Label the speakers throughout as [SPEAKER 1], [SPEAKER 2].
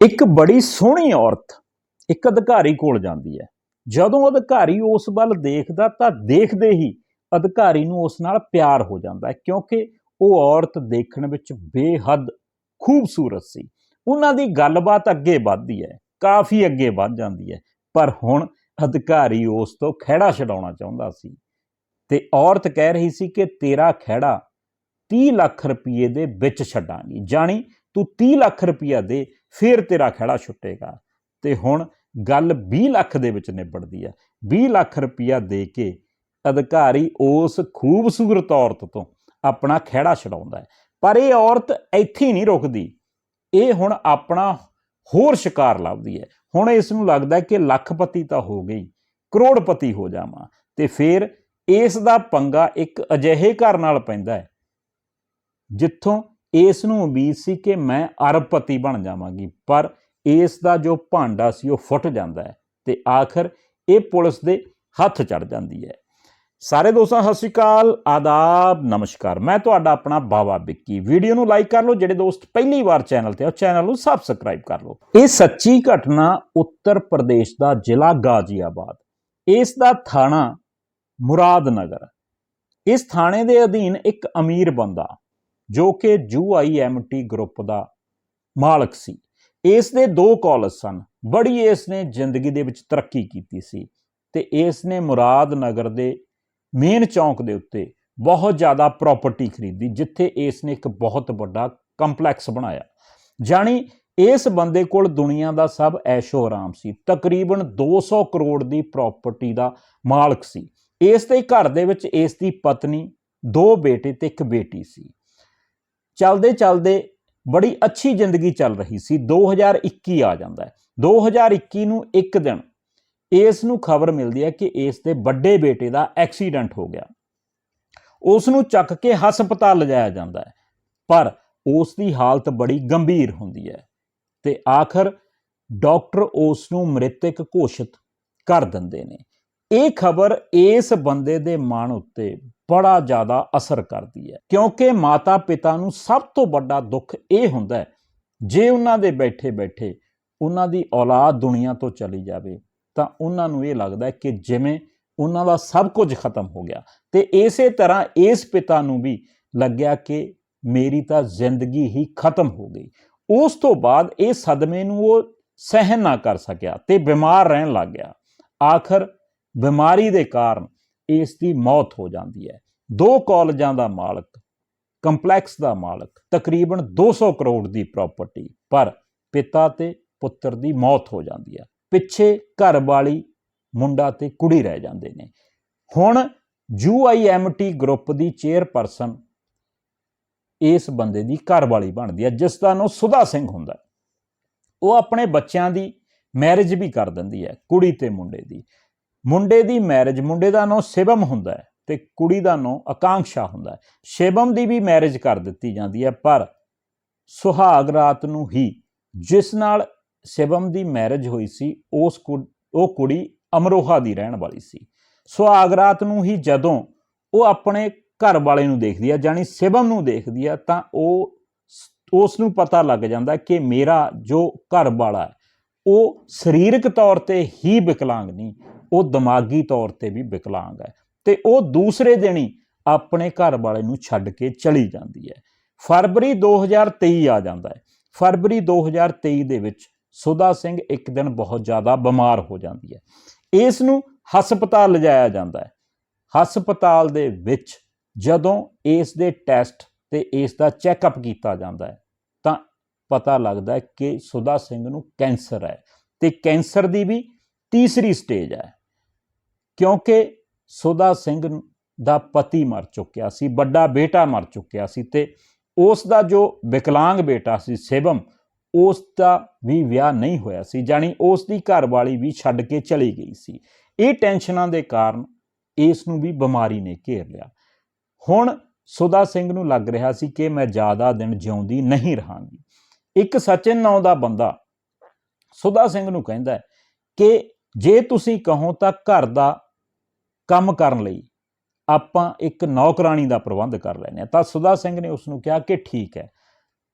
[SPEAKER 1] ਇੱਕ ਬੜੀ ਸੋਹਣੀ ਔਰਤ ਇੱਕ ਅਧਿਕਾਰੀ ਕੋਲ ਜਾਂਦੀ ਹੈ। ਜਦੋਂ ਅਧਿਕਾਰੀ ਉਸ ਵੱਲ ਦੇਖਦਾ ਤਾਂ ਦੇਖਦੇ ਹੀ ਅਧਿਕਾਰੀ ਨੂੰ ਉਸ ਨਾਲ ਪਿਆਰ ਹੋ ਜਾਂਦਾ ਹੈ ਕਿਉਂਕਿ ਉਹ ਔਰਤ ਦੇਖਣ ਵਿੱਚ ਬੇਹੱਦ ਖੂਬਸੂਰਤ ਸੀ। ਉਹਨਾਂ ਦੀ ਗੱਲਬਾਤ ਅੱਗੇ ਵੱਧਦੀ ਹੈ, ਕਾਫੀ ਅੱਗੇ ਵੱਧ ਜਾਂਦੀ ਹੈ। ਪਰ ਹੁਣ ਅਧਿਕਾਰੀ ਉਸ ਤੋਂ ਖਹਿੜਾ ਛਡਾਉਣਾ ਚਾਹੁੰਦਾ ਸੀ ਤੇ ਔਰਤ ਕਹਿ ਰਹੀ ਸੀ ਕਿ ਤੇਰਾ ਖਹਿੜਾ 30 ਲੱਖ ਰੁਪਏ ਦੇ ਵਿੱਚ ਛੱਡਾਂਗੀ। ਜਾਣੀ ਤੂੰ 30 ਲੱਖ ਰੁਪਇਆ ਦੇ, ਫਿਰ ਤੇਰਾ ਖਹਿੜਾ ਛੁੱਟੇਗਾ। ਤੇ ਹੁਣ ਗੱਲ 20 ਲੱਖ ਦੇ ਵਿੱਚ ਨਿਬੜਦੀ ਹੈ 20 ਲੱਖ ਰੁਪਇਆ ਦੇ ਕੇ ਅਧਿਕਾਰੀ ਉਸ ਖੂਬਸੂਰਤ ਔਰਤ ਤੋਂ ਆਪਣਾ ਖਹਿੜਾ ਛਡਾਉਂਦਾ ਹੈ। ਪਰ ਇਹ ਔਰਤ ਇੱਥੇ ਨਹੀਂ ਰੁਕਦੀ। ਇਹ ਹੁਣ ਆਪਣਾ ਹੋਰ ਸ਼ਿਕਾਰ ਲੱਭਦੀ ਹੈ। ਹੁਣ ਇਸ ਨੂੰ ਲੱਗਦਾ ਹੈ ਕਿ ਲੱਖਪਤੀ ਤਾਂ ਹੋ ਗਈ, ਕਰੋੜਪਤੀ ਹੋ ਜਾਵਾਂ। ਤੇ ਫਿਰ ਇਸ ਦਾ ਪੰਗਾ ਇੱਕ ਅਜਿਹੇ ਘਰ ਨਾਲ ਪੈਂਦਾ ਹੈ, ਜਿੱਥੋਂ ਇਸ ਨੂੰ ਉਮੀਦ ਸੀ ਕਿ ਮੈਂ ਅਰਬਪਤੀ ਬਣ ਜਾਵਾਂਗੀ, ਪਰ ਇਸ ਦਾ ਜੋ ਭਾਂਡਾ ਸੀ ਉਹ ਫੁੱਟ ਜਾਂਦਾ ਹੈ ਤੇ ਆਖਰ ਇਹ ਪੁਲਿਸ ਦੇ ਹੱਥ ਚੜ ਜਾਂਦੀ ਹੈ। ਸਾਰੇ ਦੋਸਤਾਂ, ਸਤਿ ਸ਼੍ਰੀ ਅਕਾਲ, ਆਦਾਬ, ਨਮਸਕਾਰ। ਮੈਂ ਤੁਹਾਡਾ ਆਪਣਾ ਬਾਵਾ ਵਿੱਕੀ। ਵੀਡੀਓ ਨੂੰ ਲਾਈਕ ਕਰ ਲਓ, ਜਿਹੜੇ ਦੋਸਤ ਪਹਿਲੀ ਵਾਰ ਚੈਨਲ ਤੇ ਆ ਚੈਨਲ ਨੂੰ ਸਬਸਕ੍ਰਾਈਬ ਕਰ ਲਓ। ਇਹ ਸੱਚੀ ਘਟਨਾ ਉੱਤਰ ਪ੍ਰਦੇਸ਼ ਦਾ ਜ਼ਿਲ੍ਹਾ ਗਾਜ਼ੀਆਬਾਦ। ਇਸ ਦਾ ਥਾਣਾ ਮੁਰਾਦਨਗਰ। ਇਸ ਥਾਣੇ ਦੇ ਅਧੀਨ ਇੱਕ ਅਮੀਰ ਬੰਦਾ ਜੋ ਕਿ ਯੂਆਈਐਮਟੀ ਗਰੁੱਪ ਦਾ ਮਾਲਕ ਸੀ। ਇਸ ਦੇ ਦੋ ਕਾਲਜ ਸਨ। ਬੜੀ ਇਸ ਨੇ ਜ਼ਿੰਦਗੀ ਦੇ ਵਿੱਚ ਤਰੱਕੀ ਕੀਤੀ ਸੀ ਤੇ ਇਸ ਨੇ ਮੁਰਾਦ ਨਗਰ ਦੇ ਮੇਨ ਚੌਂਕ ਦੇ ਉੱਤੇ ਬਹੁਤ ਜ਼ਿਆਦਾ ਪ੍ਰਾਪਰਟੀ ਖਰੀਦੀ, ਜਿੱਥੇ ਇਸ ਨੇ ਇੱਕ ਬਹੁਤ ਵੱਡਾ ਕੰਪਲੈਕਸ ਬਣਾਇਆ। ਜਾਣੀ ਇਸ ਬੰਦੇ ਕੋਲ ਦੁਨੀਆ ਦਾ ਸਭ ਐਸ਼ੋ ਆਰਾਮ ਸੀ। ਤਕਰੀਬਨ 200 ਕਰੋੜ ਦੀ ਪ੍ਰਾਪਰਟੀ ਦਾ ਮਾਲਕ ਸੀ। ਇਸ ਦੇ ਘਰ ਦੇ ਵਿੱਚ ਇਸ ਦੀ ਪਤਨੀ, ਦੋ ਬੇਟੇ ਤੇ ਇੱਕ ਬੇਟੀ ਸੀ। ਚਲਦੇ ਚਲਦੇ ਬੜੀ ਅੱਛੀ ਜ਼ਿੰਦਗੀ ਚੱਲ ਰਹੀ ਸੀ। 2021 ਆ ਜਾਂਦਾ ਹੈ। 2021 ਨੂੰ ਇੱਕ ਦਿਨ ਇਸ ਨੂੰ ਖਬਰ ਮਿਲਦੀ ਹੈ ਕਿ ਇਸ ਦੇ ਵੱਡੇ ਬੇਟੇ ਦਾ ਐਕਸੀਡੈਂਟ ਹੋ ਗਿਆ। ਉਸ ਨੂੰ ਚੱਕ ਕੇ ਹਸਪਤਾਲ ਲਿਜਾਇਆ ਜਾਂਦਾ ਹੈ। ਪਰ ਉਸ ਦੀ ਹਾਲਤ ਬੜੀ ਗੰਭੀਰ ਹੁੰਦੀ ਹੈ ਤੇ ਆਖਰ ਡਾਕਟਰ ਉਸ ਨੂੰ ਮ੍ਰਿਤਕ ਘੋਸ਼ਿਤ ਕਰ ਦਿੰਦੇ ਨੇ। ਇਹ ਖਬਰ ਇਸ ਬੰਦੇ ਦੇ ਮਨ ਉੱਤੇ ਬੜਾ ਜ਼ਿਆਦਾ ਅਸਰ ਕਰਦੀ ਹੈ। ਕਿਉਂਕਿ ਮਾਤਾ ਪਿਤਾ ਨੂੰ ਸਭ ਤੋਂ ਵੱਡਾ ਦੁੱਖ ਇਹ ਹੁੰਦਾ ਹੈ, ਜੇ ਉਹਨਾਂ ਦੇ ਬੈਠੇ ਬੈਠੇ ਉਹਨਾਂ ਦੀ ਔਲਾਦ ਦੁਨੀਆ ਤੋਂ ਚਲੀ ਜਾਵੇ, ਤਾਂ ਉਹਨਾਂ ਨੂੰ ਇਹ ਲੱਗਦਾ ਕਿ ਜਿਵੇਂ ਉਹਨਾਂ ਦਾ ਸਭ ਕੁਝ ਖਤਮ ਹੋ ਗਿਆ। ਤੇ ਇਸੇ ਤਰ੍ਹਾਂ ਇਸ ਪਿਤਾ ਨੂੰ ਵੀ ਲੱਗਿਆ ਕਿ ਮੇਰੀ ਤਾਂ ਜ਼ਿੰਦਗੀ ਹੀ ਖਤਮ ਹੋ ਗਈ। ਉਸ ਤੋਂ ਬਾਅਦ ਇਹ ਸਦਮੇ ਨੂੰ ਉਹ ਸਹਿਨ ਨਾ ਕਰ ਸਕਿਆ ਤੇ ਬਿਮਾਰ ਰਹਿਣ ਲੱਗ ਗਿਆ। ਆਖਰ ਬਿਮਾਰੀ ਦੇ ਕਾਰਨ ਇਸ ਦੀ ਮੌਤ ਹੋ ਜਾਂਦੀ ਹੈ। ਦੋ ਕਾਲਜਾਂ ਦਾ ਮਾਲਕ, ਕੰਪਲੈਕਸ ਦਾ ਮਾਲਕ, ਤਕਰੀਬਨ 200 ਕਰੋੜ ਦੀ ਪ੍ਰਾਪਰਟੀ, ਪਰ ਪਿਤਾ ਤੇ ਪੁੱਤਰ ਦੀ ਮੌਤ ਹੋ ਜਾਂਦੀ ਹੈ। ਪਿੱਛੇ ਘਰ ਵਾਲੀ ਮੁੰਡਾ ਤੇ ਕੁੜੀ ਰਹਿ ਜਾਂਦੇ ਨੇ। ਹੁਣ ਯੂਆਈਐਮਟੀ ਗਰੁੱਪ ਦੀ ਚੇਅਰਪਰਸਨ ਇਸ ਬੰਦੇ ਦੀ ਘਰਵਾਲੀ ਬਣਦੀ ਹੈ, ਜਿਸ ਦਾ ਨਾਮ ਸੁਧਾ ਸਿੰਘ ਹੁੰਦਾ ਉਹ ਆਪਣੇ ਬੱਚਿਆਂ ਦੀ ਮੈਰਿਜ ਵੀ ਕਰ ਦਿੰਦੀ ਹੈ, ਕੁੜੀ ਤੇ ਮੁੰਡੇ ਦੀ। ਮੁੰਡੇ ਦੀ ਮੈਰਿਜ ਮੁੰਡੇ ਦਾ ਨਾਂ ਸ਼ਿਵਮ ਹੁੰਦਾ ਹੈ ਤੇ ਕੁੜੀ ਦਾ ਨਾਂ ਆਕਾਂक्षा ਹੁੰਦਾ ਹੈ। ਸ਼ਿਵਮ ਦੀ ਵੀ ਮੈਰਿਜ ਕਰ ਦਿੱਤੀ ਜਾਂਦੀ ਹੈ, ਪਰ ਸੁਹਾਗ ਰਾਤ ਨੂੰ ਹੀ ਜਿਸ ਨਾਲ ਸ਼ਿਵਮ ਦੀ ਮੈਰਿਜ ਹੋਈ ਸੀ, ਉਸ ਕੁ- ਉਹ ਕੁੜੀ ਅਮਰੋਹਾ ਦੀ ਰਹਿਣ ਵਾਲੀ ਸੀ। ਸੁਹਾਗ ਰਾਤ ਨੂੰ ਹੀ ਜਦੋਂ ਉਹ ਆਪਣੇ ਘਰ ਵਾਲੇ ਨੂੰ ਦੇਖਦੀ ਹੈ ਜਾਨੀ ਸ਼ਿਵਮ ਨੂੰ ਦੇਖਦੀ ਹੈ, ਤਾਂ ਉਹ ਉਸ ਨੂੰ ਪਤਾ ਲੱਗ ਜਾਂਦਾ ਕਿ ਮੇਰਾ ਜੋ ਘਰ ਵਾਲਾ ਉਹ ਸਰੀਰਕ ਤੌਰ ਤੇ ਹੀ ਵਿਕਲਾਂਗ ਨਹੀਂ, ਉਹ ਦਿਮਾਗੀ ਤੌਰ ਤੇ ਵੀ ਵਿਕਲਾਂਗ ਹੈ ਤੇ ਉਹ ਦੂਸਰੇ ਦਿਨ ਹੀ ਆਪਣੇ ਘਰ ਵਾਲੇ ਨੂੰ ਛੱਡ ਕੇ ਚਲੀ ਜਾਂਦੀ ਹੈ। ਫਰਵਰੀ 2023 ਆ ਜਾਂਦਾ ਹੈ। ਫਰਵਰੀ 2023 ਦੇ ਵਿੱਚ ਸੁਦਾ ਸਿੰਘ ਇੱਕ ਦਿਨ ਬਹੁਤ ਜ਼ਿਆਦਾ ਬਿਮਾਰ ਹੋ ਜਾਂਦੀ ਹੈ। ਇਸ ਨੂੰ ਹਸਪਤਾਲ ਲਿਜਾਇਆ ਜਾਂਦਾ ਹੈ। ਹਸਪਤਾਲ ਦੇ ਵਿੱਚ ਜਦੋਂ ਇਸ ਦੇ ਟੈਸਟ ਤੇ ਇਸ ਦਾ ਚੈੱਕਅਪ ਕੀਤਾ ਜਾਂਦਾ ਹੈ ਪਤਾ ਲੱਗਦਾ ਕਿ ਸੁਦਾ ਸਿੰਘ ਨੂੰ ਕੈਂਸਰ ਹੈ ਤੇ ਕੈਂਸਰ ਦੀ ਵੀ ਤੀਸਰੀ ਸਟੇਜ ਹੈ। ਕਿਉਂਕਿ ਸੁਦਾ ਸਿੰਘ ਦਾ ਪਤੀ ਮਰ ਚੁੱਕਿਆ ਸੀ, ਵੱਡਾ ਬੇਟਾ ਮਰ ਚੁੱਕਿਆ ਸੀ ਤੇ ਉਸ ਦਾ ਜੋ ਵਿਕਲਾਂਗ ਬੇਟਾ ਸੀ ਸ਼ਿਵਮ ਉਸ ਦਾ ਵੀ ਵਿਆਹ ਨਹੀਂ ਹੋਇਆ ਸੀ ਜਾਨੀ ਉਸ ਦੀ ਘਰਵਾਲੀ ਵੀ ਛੱਡ ਕੇ ਚਲੀ ਗਈ ਸੀ। ਇਹ ਟੈਨਸ਼ਨਾਂ ਦੇ ਕਾਰਨ ਇਸ ਨੂੰ ਵੀ ਬਿਮਾਰੀ ਨੇ ਘੇਰ ਲਿਆ। ਹੁਣ ਸੁਦਾ ਸਿੰਘ ਨੂੰ ਲੱਗ ਰਿਹਾ ਸੀ ਕਿ ਮੈਂ ਜ਼ਿਆਦਾ ਦਿਨ ਜਿਉਂਦੀ ਨਹੀਂ ਰਹਾਂਗੀ। ਇੱਕ ਸਚਿਨ ਨਾਂ ਦਾ ਬੰਦਾ ਸੁਧਾ ਸਿੰਘ ਨੂੰ ਕਹਿੰਦਾ ਕਿ ਜੇ ਤੁਸੀਂ ਕਹੋ ਤਾਂ ਘਰ ਦਾ ਕੰਮ ਕਰਨ ਲਈ ਆਪਾਂ ਇੱਕ ਨੌਕਰਾਨੀ ਦਾ ਪ੍ਰਬੰਧ ਕਰ ਲੈਨੇ ਆ ਤਾਂ ਸੁਧਾ ਸਿੰਘ ਨੇ ਉਸ ਨੂੰ ਕਿਹਾ ਕਿ ਠੀਕ ਹੈ।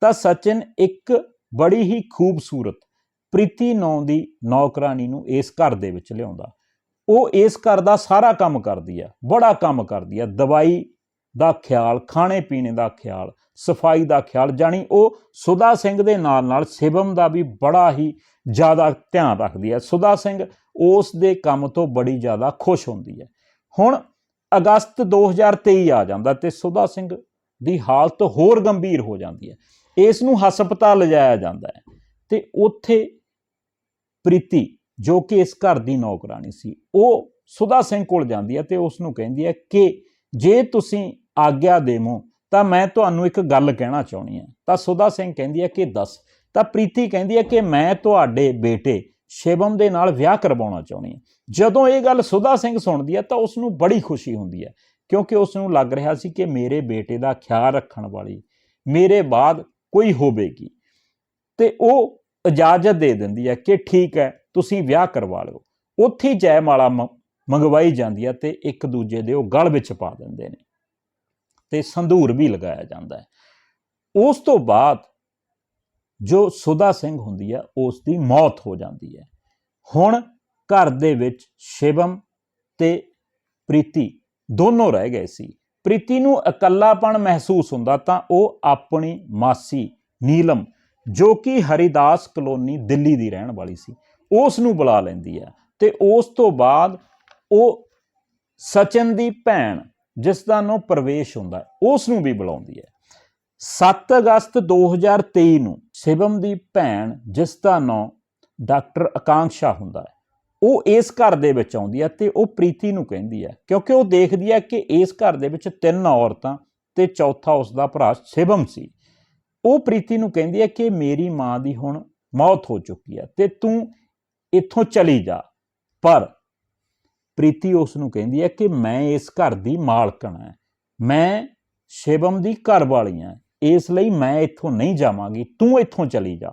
[SPEAKER 1] ਤਾਂ ਸਚਿਨ ਇੱਕ ਬੜੀ ਹੀ ਖੂਬਸੂਰਤ ਪ੍ਰੀਤੀ ਨਾਂ ਦੀ ਨੌਕਰਾਨੀ ਨੂੰ ਇਸ ਘਰ ਦੇ ਵਿੱਚ ਲਿਆਉਂਦਾ। ਉਹ ਇਸ ਘਰ ਦਾ ਸਾਰਾ ਕੰਮ ਕਰਦੀ ਆ ਬੜਾ ਕੰਮ ਕਰਦੀ ਆ ਦਵਾਈ ਦਾ ਖਿਆਲ, ਖਾਣੇ ਪੀਣੇ ਦਾ ਖਿਆਲ, ਸਫ਼ਾਈ ਦਾ ਖਿਆਲ, ਜਾਣੀ ਉਹ ਸੁਦਾ ਸਿੰਘ ਦੇ ਨਾਲ ਨਾਲ ਸਿਵਮ ਦਾ ਵੀ ਬੜਾ ਹੀ ਜ਼ਿਆਦਾ ਧਿਆਨ ਰੱਖਦੀ ਹੈ। ਸੁਦਾ ਸਿੰਘ ਉਸ ਦੇ ਕੰਮ ਤੋਂ ਬੜੀ ਜ਼ਿਆਦਾ ਖੁਸ਼ ਹੁੰਦੀ ਹੈ। ਹੁਣ ਅਗਸਤ 2023 ਆ ਜਾਂਦਾ ਤੇ ਸੁਦਾ ਸਿੰਘ ਦੀ ਹਾਲਤ ਹੋਰ ਗੰਭੀਰ ਹੋ ਜਾਂਦੀ ਹੈ। ਇਸ ਨੂੰ ਹਸਪਤਾਲ ਲਿਜਾਇਆ ਜਾਂਦਾ ਹੈ ਤੇ ਉੱਥੇ ਪ੍ਰੀਤੀ, ਜੋ ਕਿ ਇਸ ਘਰ ਦੀ ਨੌਕਰਾਨੀ ਸੀ, ਉਹ ਸੁਦਾ ਸਿੰਘ ਕੋਲ ਜਾਂਦੀ ਹੈ ਤੇ ਉਸ ਨੂੰ ਕਹਿੰਦੀ ਹੈ ਕਿ ਜੇ ਤੁਸੀਂ ਆਗਿਆ ਦੇਵੋ। ਤਾਂ ਮੈਂ ਤੁਹਾਨੂੰ ਇੱਕ ਗੱਲ ਕਹਿਣਾ ਚਾਹੁੰਦੀ ਹਾਂ। ਤਾਂ ਸੁਦਾ ਸਿੰਘ ਕਹਿੰਦੀ ਹੈ ਕਿ ਦੱਸ। ਤਾਂ ਪ੍ਰੀਤੀ ਕਹਿੰਦੀ ਹੈ ਕਿ ਮੈਂ ਤੁਹਾਡੇ ਬੇਟੇ ਸ਼ਿਵਮ ਦੇ ਨਾਲ ਵਿਆਹ ਕਰਵਾਉਣਾ ਚਾਹੁੰਦੀ ਹਾਂ। ਜਦੋਂ ਇਹ ਗੱਲ ਸੁਦਾ ਸਿੰਘ ਸੁਣਦੀ ਹੈ ਤਾਂ ਉਸ ਨੂੰ ਬੜੀ ਖੁਸ਼ੀ ਹੁੰਦੀ ਹੈ। ਕਿਉਂਕਿ ਉਸ ਨੂੰ ਲੱਗ ਰਿਹਾ ਸੀ ਕਿ ਮੇਰੇ ਬੇਟੇ ਦਾ ਖਿਆਲ ਰੱਖਣ ਵਾਲੀ ਮੇਰੇ ਬਾਅਦ ਕੋਈ ਹੋਵੇਗੀ। ਤੇ ਉਹ ਇਜਾਜ਼ਤ ਦੇ ਦਿੰਦੀ ਹੈ ਕਿ ਠੀਕ ਹੈ, ਤੁਸੀਂ ਵਿਆਹ ਕਰਵਾ ਲਓ। ਉੱਥੇ ਹੀ ਜੈਮਾਲਾ ਮ- ਮੰਗਵਾਈ ਜਾਂਦੀ ਹੈ ਤੇ ਇੱਕ ਦੂਜੇ ਦੇ ਉਹ ਗਲ ਵਿੱਚ ਪਾ ਦਿੰਦੇ ਨੇ। ਤੇ ਸੰਧੂਰ ਵੀ ਲਗਾਇਆ ਜਾਂਦਾ ਹੈ। ਉਸ ਤੋਂ ਬਾਅਦ ਜੋ ਸੁਦਾ ਸਿੰਘ ਹੁੰਦੀ ਹੈ ਉਸ ਦੀ ਮੌਤ ਹੋ ਜਾਂਦੀ ਹੈ। ਹੁਣ ਘਰ ਦੇ ਵਿੱਚ ਸ਼ਿਵਮ ਤੇ ਪ੍ਰੀਤੀ ਦੋਨੋਂ ਰਹਿ ਗਏ ਸੀ। ਪ੍ਰੀਤੀ ਨੂੰ ਇਕੱਲਾਪਣ ਮਹਿਸੂਸ ਹੁੰਦਾ ਤਾਂ ਉਹ ਆਪਣੀ ਮਾਸੀ ਨੀਲਮ, ਜੋ ਕਿ ਹਰੀਦਾਸ ਕਲੋਨੀ ਦਿੱਲੀ ਦੀ ਰਹਿਣ ਵਾਲੀ ਸੀ, ਉਸ ਨੂੰ ਬੁਲਾ ਲੈਂਦੀ ਹੈ ਤੇ ਉਸ ਤੋਂ ਬਾਅਦ ਉਹ ਸਚਨ ਦੀ ਭੈਣ ਜਿਸ ਦਾ ਨਾਮ ਪ੍ਰਵੇਸ਼ ਹੁੰਦਾ ਉਸ ਨੂੰ ਵੀ ਬੁਲਾਉਂਦੀ ਹੈ। 7 ਅਗਸਤ 2023 ਨੂੰ ਸ਼ਿਵਮ ਦੀ ਭੈਣ ਜਿਸ ਦਾ ਨਾਮ ਡਾਕਟਰ ਆਕਾਂक्षा ਹੁੰਦਾ ਹੈ, ਉਹ ਇਸ ਘਰ ਦੇ ਵਿੱਚ ਆਉਂਦੀ ਹੈ ਤੇ ਉਹ ਪ੍ਰੀਤੀ ਨੂੰ ਕਹਿੰਦੀ ਹੈ, ਕਿਉਂਕਿ ਉਹ ਦੇਖਦੀ ਹੈ ਕਿ ਇਸ ਘਰ ਦੇ ਵਿੱਚ ਤਿੰਨ ਔਰਤਾਂ ਤੇ ਚੌਥਾ ਉਸ ਦਾ ਭਰਾ ਸ਼ਿਵਮ ਸੀ। ਉਹ ਪ੍ਰੀਤੀ ਨੂੰ ਕਹਿੰਦੀ ਹੈ ਕਿ ਮੇਰੀ ਮਾਂ ਦੀ ਹੁਣ ਮੌਤ ਹੋ ਚੁੱਕੀ ਹੈ ਤੇ ਤੂੰ ਇੱਥੋਂ ਚਲੀ ਜਾ, ਪਰ ਪ੍ਰੀਤੀ ਉਸ ਨੂੰ ਕਹਿੰਦੀ ਹੈ ਕਿ ਮੈਂ ਇਸ ਘਰ ਦੀ ਮਾਲਕਣ ਹਾਂ। ਮੈਂ ਸ਼ਿਵਮ ਦੀ ਘਰ ਵਾਲੀ ਹਾਂ। ਇਸ ਲਈ ਮੈਂ ਇੱਥੋਂ ਨਹੀਂ ਜਾਵਾਂਗੀ। ਤੂੰ ਇੱਥੋਂ ਚਲੀ ਜਾ।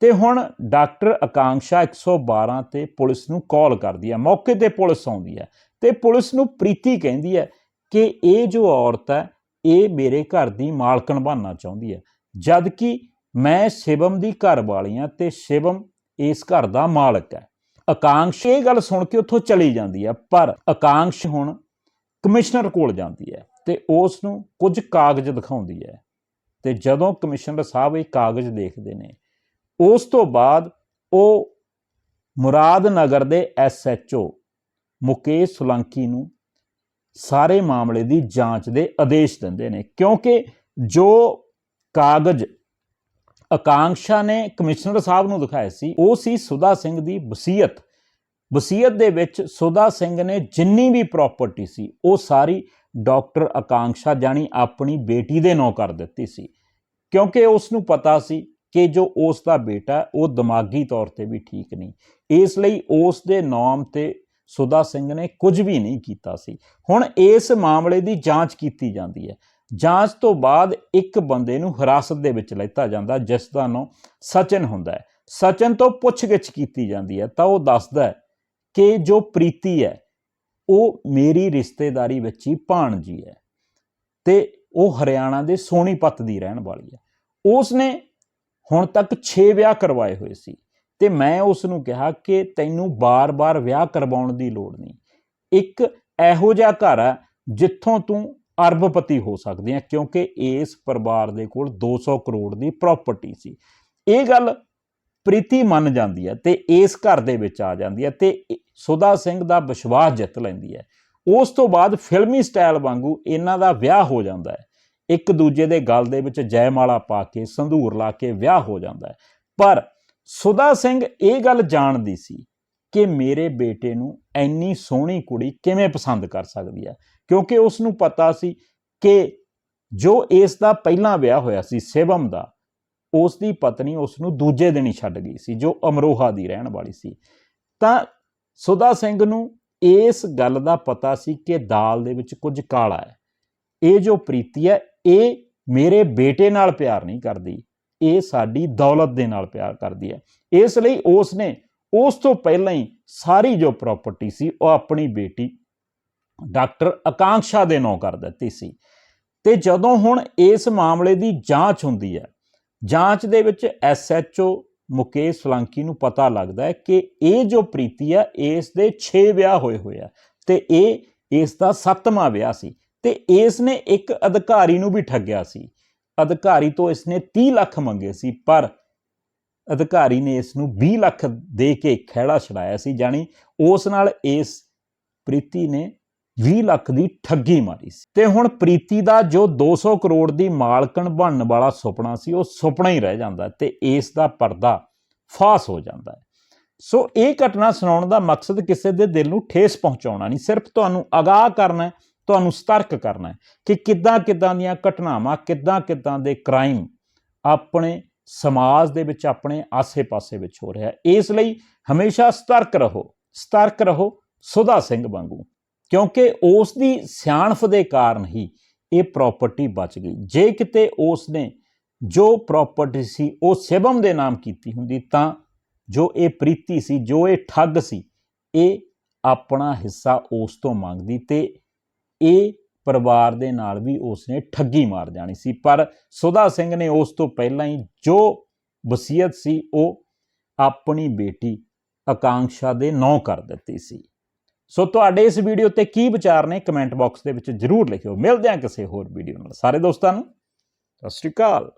[SPEAKER 1] ਤੇ ਹੁਣ ਡਾਕਟਰ ਆਕਾਂक्षा 112 ਤੇ ਪੁਲਿਸ ਨੂੰ ਕਾਲ ਕਰਦੀ ਹੈ। ਮੌਕੇ ਤੇ ਪੁਲਿਸ ਆਉਂਦੀ ਹੈ। ਤੇ ਪੁਲਿਸ ਨੂੰ ਪ੍ਰੀਤੀ ਕਹਿੰਦੀ ਹੈ ਕਿ ਇਹ ਜੋ ਔਰਤ ਹੈ, ਇਹ ਮੇਰੇ ਘਰ ਦੀ ਮਾਲਕਣ ਬਣਨਾ ਚਾਹੁੰਦੀ ਹੈ। ਜਦ ਕਿ ਮੈਂ ਸ਼ਿਵਮ ਦੀ ਘਰ ਵਾਲੀ ਹਾਂ ਤੇ ਸ਼ਿਵਮ ਇਸ ਘਰ ਦਾ ਮਾਲਕ ਹੈ। ਆਕਾਂਸ਼ ਇਹ ਗੱਲ ਸੁਣ ਕੇ ਉੱਥੋਂ ਚਲੀ ਜਾਂਦੀ ਹੈ ਪਰ ਆਕਾਂਸ਼ ਹੁਣ ਕਮਿਸ਼ਨਰ ਕੋਲ ਜਾਂਦੀ ਹੈ ਤੇ ਉਸ ਨੂੰ ਕੁਝ ਕਾਗਜ਼ ਦਿਖਾਉਂਦੀ ਹੈ ਤੇ ਜਦੋਂ ਕਮਿਸ਼ਨਰ ਸਾਹਿਬ ਇਹ ਕਾਗਜ਼ ਦੇਖਦੇ ਨੇ, ਉਸ ਤੋਂ ਬਾਅਦ ਉਹ ਮੁਰਾਦ ਨਗਰ ਦੇ ਐਸਐਚਓ ਮੁਕੇਸ਼ ਸੁਲੰਕੀ ਨੂੰ ਸਾਰੇ ਮਾਮਲੇ ਦੀ ਜਾਂਚ ਦੇ ਆਦੇਸ਼ ਦਿੰਦੇ ਨੇ, ਕਿਉਂਕਿ ਜੋ ਕਾਗਜ਼ ਆਕਾਂਖਸ਼ਾ ਨੇ ਕਮਿਸ਼ਨਰ ਸਾਹਿਬ ਨੂੰ ਦਿਖਾਇਆ ਸੀ, ਉਹ ਸੀ ਸੁਦਾ ਸਿੰਘ ਦੀ ਵਸੀਅਤ। ਵਸੀਅਤ ਦੇ ਵਿੱਚ ਸੁਦਾ ਸਿੰਘ ਨੇ ਜਿੰਨੀ ਵੀ ਪ੍ਰਾਪਰਟੀ ਸੀ, ਉਹ ਸਾਰੀ ਡਾਕਟਰ ਆਕਾਂਖਸ਼ਾ ਜਾਨੀ ਆਪਣੀ ਬੇਟੀ ਦੇ ਨਾਂ ਕਰ ਦਿੱਤੀ ਸੀ। ਕਿਉਂਕਿ ਉਸ ਨੂੰ ਪਤਾ ਸੀ ਕਿ ਜੋ ਉਸ ਦਾ ਬੇਟਾ, ਉਹ ਦਿਮਾਗੀ ਤੌਰ ਤੇ ਵੀ ਠੀਕ ਨਹੀਂ। ਇਸ ਲਈ ਉਸ ਦੇ ਨਾਮ ਤੇ ਸੁਦਾ ਸਿੰਘ ਨੇ ਕੁਝ ਵੀ ਨਹੀਂ ਕੀਤਾ ਸੀ। ਹੁਣ ਇਸ ਮਾਮਲੇ ਦੀ ਜਾਂਚ ਕੀਤੀ ਜਾਂਦੀ ਹੈ। ਜਾਂਚ ਤੋਂ ਬਾਅਦ ਇੱਕ ਬੰਦੇ ਨੂੰ ਹਿਰਾਸਤ ਦੇ ਵਿੱਚ ਲਿੱਤਾ ਜਾਂਦਾ, ਜਿਸ ਦਾ ਨਾਮ ਸਚਨ ਹੁੰਦਾ ਹੈ। ਸਚਨ ਤੋਂ ਪੁੱਛਗਿੱਛ ਕੀਤੀ ਜਾਂਦੀ ਹੈ, ਤਾਂ ਉਹ ਦੱਸਦਾ ਹੈ ਕਿ ਜੋ ਪ੍ਰੀਤੀ ਹੈ, ਉਹ ਮੇਰੀ ਰਿਸ਼ਤੇਦਾਰੀ ਵਿੱਚ ਹੀ ਭਾਣਜੀ ਹੈ ਤੇ ਉਹ ਹਰਿਆਣਾ ਦੇ ਸੋਨੀਪਤ ਦੀ ਰਹਿਣ ਵਾਲੀ ਹੈ। ਉਸ ਨੇ ਹੁਣ ਤੱਕ 6 ਵਿਆਹ ਕਰਵਾਏ ਹੋਏ ਸੀ ਤੇ ਮੈਂ ਉਸ ਨੂੰ ਕਿਹਾ ਕਿ ਤੈਨੂੰ ਬਾਰ-ਬਾਰ ਵਿਆਹ ਕਰਵਾਉਣ ਦੀ ਲੋੜ ਨਹੀਂ। ਇੱਕ ਇਹੋ ਜਿਹਾ ਘਰ ਹੈ ਜਿੱਥੋਂ ਤੂੰ ਅਰਬਪਤੀ ਹੋ ਸਕਦੇ ਹੈ ਕਿਉਂਕਿ ਇਸ ਪਰਿਵਾਰ ਦੇ ਕੋਲ 200 ਕਰੋੜ ਦੀ ਪ੍ਰਾਪਰਟੀ ਸੀ। ਇਹ ਗੱਲ ਪ੍ਰੀਤੀ ਮੰਨ ਜਾਂਦੀ ਹੈ ਤੇ ਇਸ ਘਰ ਦੇ ਵਿੱਚ ਆ ਜਾਂਦੀ ਹੈ ਤੇ ਇਹ ਸੁਦਾ ਸਿੰਘ ਦਾ ਵਿਸ਼ਵਾਸ ਜਿੱਤ ਲੈਂਦੀ ਹੈ। ਉਸ ਤੋਂ ਬਾਅਦ ਫਿਲਮੀ ਸਟਾਈਲ ਵਾਂਗੂ ਇਹਨਾਂ ਦਾ ਵਿਆਹ ਹੋ ਜਾਂਦਾ ਹੈ। ਇੱਕ ਦੂਜੇ ਦੇ ਗਲ ਦੇ ਵਿੱਚ ਜੈਮਾਲਾ ਪਾ ਕੇ, ਸੰਧੂਰ ਲਾ ਕੇ ਵਿਆਹ ਹੋ ਜਾਂਦਾ ਹੈ। ਪਰ ਸੁਦਾ ਸਿੰਘ ਇਹ ਗੱਲ ਜਾਣਦੀ ਸੀ ਕਿ ਮੇਰੇ ਬੇਟੇ ਨੂੰ ਐਨੀ ਸੋਹਣੀ ਕੁੜੀ ਕਿਵੇਂ ਪਸੰਦ ਕਰ ਸਕਦੀ ਹੈ ਕਿਉਂਕਿ ਉਸ ਨੂੰ ਪਤਾ ਸੀ ਕਿ ਜੋ ਇਸ ਦਾ ਪਹਿਲਾਂ ਵਿਆਹ ਹੋਇਆ ਸੀ, ਸਿਵਮ ਦਾ ਉਸ ਦੀ ਪਤਨੀ ਉਸ ਨੂੰ ਦੂਜੇ ਦਿਨ ਹੀ ਛੱਡ ਗਈ ਸੀ, ਜੋ ਅਮਰੋਹਾ ਦੀ ਰਹਿਣ ਵਾਲੀ ਸੀ। ਤਾਂ ਸੁਦਾ ਸਿੰਘ ਨੂੰ ਇਸ ਗੱਲ ਦਾ ਪਤਾ ਸੀ ਕਿ ਦਾਲ ਦੇ ਵਿੱਚ ਕੁਝ ਕਾਲਾ ਹੈ। ਇਹ ਜੋ ਪ੍ਰੀਤੀ ਹੈ, ਇਹ ਮੇਰੇ ਬੇਟੇ ਨਾਲ ਪਿਆਰ ਨਹੀਂ ਕਰਦੀ। ਇਹ ਸਾਡੀ ਦੌਲਤ ਦੇ ਨਾਲ ਪਿਆਰ ਕਰਦੀ ਹੈ। ਇਸ ਲਈ ਉਸ ਨੇ ਉਸ ਤੋਂ ਪਹਿਲਾਂ ਹੀ ਸਾਰੀ ਜੋ ਪ੍ਰਾਪਰਟੀ ਸੀ, ਉਹ ਆਪਣੀ ਬੇਟੀ ਡਾਕਟਰ ਆਕਾਂक्षा ਦੇ ਨਾਂ ਕਰ ਦਿੱਤੀ ਸੀ। ਤੇ ਜਦੋਂ ਹੁਣ ਇਸ ਮਾਮਲੇ ਦੀ ਜਾਂਚ ਹੁੰਦੀ ਹੈ, ਜਾਂਚ ਦੇ ਵਿੱਚ ਐਸਐਚਓ ਮੁਕੇਸ਼ ਸੋਲੰਕੀ ਨੂੰ ਪਤਾ ਲੱਗਦਾ ਹੈ ਕਿ ਇਹ ਜੋ ਪ੍ਰੀਤੀ ਆ ਇਸ ਦੇ 6 ਵਿਆਹ ਹੋਏ ਹੋਏ ਆ ਤੇ ਇਹ ਇਸ ਦਾ ਸੱਤਵਾਂ ਵਿਆਹ ਸੀ ਤੇ ਇਸ ਨੇ ਇੱਕ ਅਧਿਕਾਰੀ ਨੂੰ ਵੀ ਠੱਗਿਆ ਸੀ। ਅਧਿਕਾਰੀ ਤੋਂ ਇਸ ਨੇ 30 ਲੱਖ ਮੰਗੇ ਸੀ, ਪਰ ਅਧਿਕਾਰੀ ਨੇ ਇਸ ਨੂੰ 20 ਲੱਖ ਦੇ ਕੇ ਖਹਿੜਾ ਛਡਾਇਆ ਸੀ ਜਾਨੀ ਉਸ ਨਾਲ ਇਸ ਪ੍ਰੀਤੀ ਨੇ 20 ਲੱਖ ਦੀ ਠੱਗੀ ਮਾਰੀ ਸੀ। ਤੇ ਹੁਣ ਪ੍ਰੀਤੀ ਦਾ ਜੋ 200 ਕਰੋੜ ਦੀ ਮਾਲਕਣ ਬਣਨ ਵਾਲਾ ਸੁਪਨਾ ਸੀ, ਉਹ ਸੁਪਨਾ ਹੀ ਰਹਿ ਜਾਂਦਾ ਹੈ ਤੇ ਇਸ ਦਾ ਪਰਦਾ ਫਾਸ ਹੋ ਜਾਂਦਾ ਹੈ। ਸੋ ਇਹ ਘਟਨਾ ਸੁਣਾਉਣ ਦਾ ਮਕਸਦ ਕਿਸੇ ਦੇ ਦਿਲ ਨੂੰ ਠੇਸ ਪਹੁੰਚਾਉਣਾ ਨਹੀਂ, ਸਿਰਫ ਤੁਹਾਨੂੰ ਅਗਾਹ ਕਰਨਾ ਹੈ, ਤੁਹਾਨੂੰ ਸਤਰਕ ਕਰਨਾ ਹੈ ਕਿ ਕਿੱਦਾਂ ਕਿੱਦਾਂ ਦੀਆਂ ਘਟਨਾਵਾਂ ਕਿੱਦਾਂ ਕਿੱਦਾਂ ਦੇ ਕ੍ਰਾਈਮ ਆਪਣੇ ਸਮਾਜ ਦੇ ਵਿੱਚ ਆਪਣੇ ਆਸੇ-ਪਾਸੇ ਵਿੱਚ ਹੋ ਰਿਹਾ ਇਸ ਲਈ ਹਮੇਸ਼ਾ ਸਤਰਕ ਰਹੋ ਸਤਰਕ ਰਹੋ ਸੁਦਾ ਸਿੰਘ ਵਾਂਗੂ, ਕਿਉਂਕਿ ਉਸ ਦੀ ਸਿਆਣਪ ਦੇ ਕਾਰਨ ਹੀ ਇਹ ਪ੍ਰਾਪਰਟੀ ਬਚ ਗਈ। ਜੇ ਕਿਤੇ ਉਸ ਨੇ ਜੋ ਪ੍ਰਾਪਰਟੀ ਸੀ, ਉਹ ਸਿਵਮ ਦੇ ਨਾਮ ਕੀਤੀ ਹੁੰਦੀ, ਤਾਂ ਜੋ ਇਹ ਪ੍ਰੀਤੀ ਸੀ, ਜੋ ਇਹ ਠੱਗ ਸੀ, ਇਹ ਆਪਣਾ ਹਿੱਸਾ ਉਸ ਤੋਂ ਮੰਗਦੀ ਤੇ ਇਹ ਪਰਿਵਾਰ ਦੇ ਨਾਲ ਵੀ ਉਸਨੇ ਠੱਗੀ ਮਾਰ ਜਾਣੀ ਸੀ। ਪਰ ਸੁਧਾ ਸਿੰਘ ਨੇ ਉਸ ਤੋਂ ਪਹਿਲਾਂ ਹੀ ਜੋ ਵਸੀਅਤ ਸੀ, ਉਹ ਆਪਣੀ ਬੇਟੀ ਆਕਾਂक्षा ਦੇ ਨਾਂ ਕਰ ਦਿੱਤੀ ਸੀ। ਸੋ ਤੁਹਾਡੇ ਇਸ ਵੀਡੀਓ ਤੇ ਕੀ ਵਿਚਾਰ ਨੇ ਕਮੈਂਟ ਬਾਕਸ ਦੇ ਵਿੱਚ ਜਰੂਰ ਲਿਖਿਓ। ਮਿਲਦੇ ਹਾਂ ਕਿਸੇ ਹੋਰ ਵੀਡੀਓ ਨਾਲ। ਸਾਰੇ ਦੋਸਤਾਂ ਨੂੰ, ਸਤਿ ਸ਼੍ਰੀ ਅਕਾਲ।